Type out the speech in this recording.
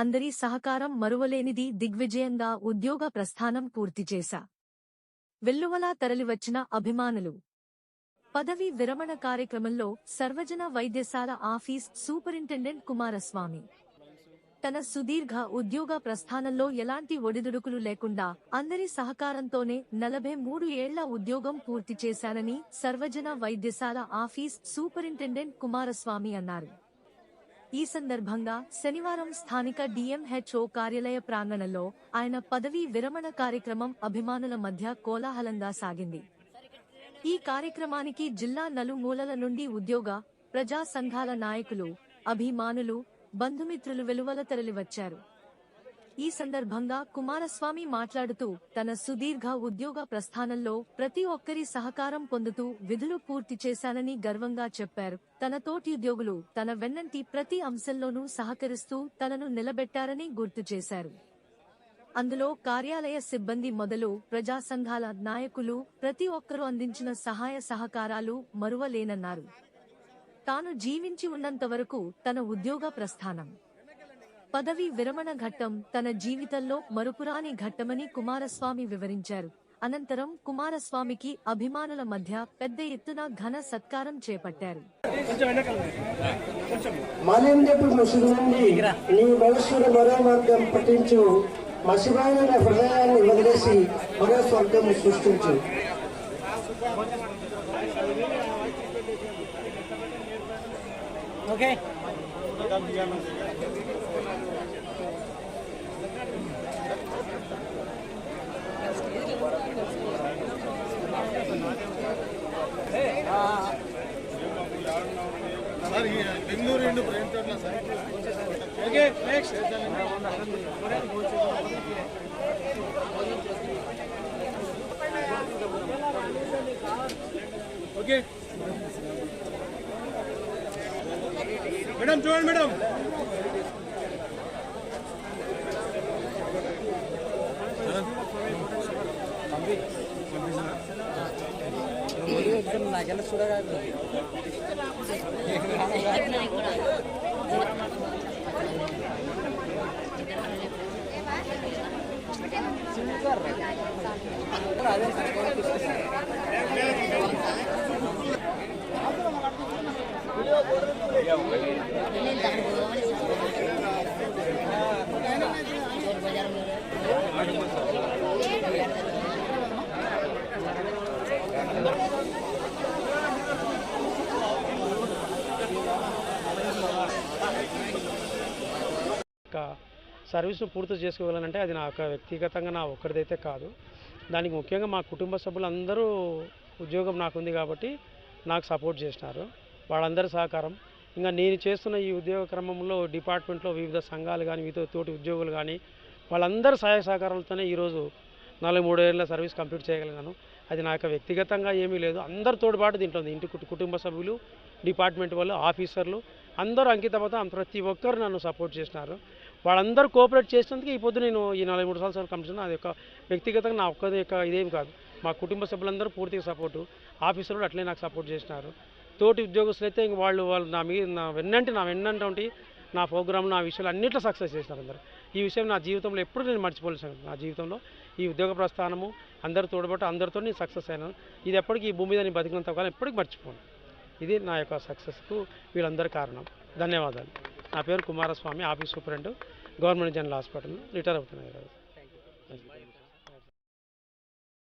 అందరి సహకారం మరువలేనిది దిగ్విజయంగా ఉద్యోగ ప్రస్థానం పూర్తి చేశా. వెల్లువలా తరలివచ్చిన అభిమానులు. పదవి విరమణ కార్యక్రమంలో సర్వజన వైద్యశాల ఆఫీస్ సూపరింటెండెంట్ కుమారస్వామి. తన సుదీర్ఘ ఉద్యోగ ప్రస్థానంలో ఎలాంటి ఒడిదుడుకులు లేకుండా అందరి సహకారంతోనే నలభై మూడు ఏళ్ళ ఉద్యోగం పూర్తి చేశానని సర్వజన వైద్యశాల ఆఫీస్ సూపరింటెండెంట్ కుమారస్వామి అన్నారు. ఈ సందర్భంగా శనివారం స్థానిక డిఎంహెచ్ఓ కార్యాలయ ప్రాంగణంలో ఆయన పదవీ విరమణ కార్యక్రమం అభిమానుల మధ్య కోలాహలంగా సాగింది. ఈ కార్యక్రమానికి జిల్లా నలుమూలల నుండి ఉద్యోగ ప్రజా సంఘాల నాయకులు అభిమానులు బంధుమిత్రులు వెలువల తరలివచ్చారు. ఈ సందర్భంగా కుమారస్వామి మాట్లాడుతూ తన సుదీర్ఘ ఉద్యోగ ప్రస్థానంలో ప్రతి ఒక్కరి సహకారం పొందుతూ విధులు పూర్తి చేశానని గర్వంగా చెప్పారు. తన తోటి ఉద్యోగులు తన వెన్నంటి ప్రతి అంశంలోనూ సహకరిస్తూ తనను నిలబెట్టారని గుర్తు చేశారు. అందులో కార్యాలయ సిబ్బంది మొదలు ప్రజా సంఘాల నాయకులు ప్రతి ఒక్కరూ అందించిన సహాయ సహకారాలు మరువలేనన్నారు. తాను జీవించి ఉన్నంత వరకు తన ఉద్యోగ ప్రస్థానం పదవి విరమణ ఘట్టం తన జీవితంలో మరుపురాని ఘట్టమని కుమారస్వామి వివరించారు. అనంతరం కుమారస్వామికి అభిమానుల మధ్య పెద్ద ఎత్తున ఘన సత్కారం చేపట్టారు. Bengaluru ಇಂಡು Prem ಚೋಟ್ಲ sir okay next okay madam చూడండి మేడం నాకెಲ್ಲ చూడగా యొక్క సర్వీస్ను పూర్తి చేసుకోవాలనంటే అది నా యొక్క వ్యక్తిగతంగా నా ఒక్కరిదైతే కాదు. దానికి ముఖ్యంగా మా కుటుంబ సభ్యులందరూ ఉద్యోగం నాకుంది కాబట్టి నాకు సపోర్ట్ చేసినారు. వాళ్ళందరి సహకారం ఇంకా నేను చేస్తున్న ఈ ఉద్యోగ క్రమంలో డిపార్ట్మెంట్లో వివిధ సంఘాలు కానీ వివిధ తోటి ఉద్యోగులు కానీ వాళ్ళందరి సహాయ సహకారాలతోనే ఈరోజు నలభై మూడు ఏళ్ళ సర్వీస్ కంప్లీట్ చేయగలిగాను. అది నా యొక్క వ్యక్తిగతంగా ఏమీ లేదు. అందరితో పాటు దీంట్లో ఇంటి కుటు- కుటుంబ సభ్యులు డిపార్ట్మెంట్ వాళ్ళు ఆఫీసర్లు అందరూ అంకితమతం ప్రతి ఒక్కరు నన్ను సపోర్ట్ చేసినారు. వాళ్ళందరూ కోఆపరేట్ చేసినందుకు ఈ పొద్దు నేను ఈ నలభై మూడు సంవత్సరాలు కంప్లీట్ అది యొక్క వ్యక్తిగతంగా నా ఒక్కది యొక్క ఇదేం కాదు. మా కుటుంబ సభ్యులందరూ పూర్తిగా సపోర్టు. ఆఫీసర్లు అట్లే నాకు సపోర్ట్ చేసినారు. తోటి ఉద్యోగస్తులు అయితే ఇంక వాళ్ళు వాళ్ళు నా మీద నా వెన్నంటి నా వెన్నంటి నా ప్రోగ్రామ్ నా విషయాలు అన్నింటిలో సక్సెస్ చేసినారు అందరూ. ఈ విషయం నా జీవితంలో ఎప్పుడు నేను మర్చిపోలేను సంగతి. నా జీవితంలో ఈ ఉద్యోగ ప్రస్థానము అందరు తోడబట్టి అందరితో నేను సక్సెస్ అయినాను. ఇది ఎప్పటికీ ఈ భూమి మీద నేను బతికినంత కాలం ఎప్పటికీ మర్చిపోను. ఇది నా యొక్క సక్సెస్కు వీళ్ళందరి కారణం. ధన్యవాదాలు. నా పేరు Kumaraswamy office superintendent government general hospital retire అవుతున్నాను ఈరోజు.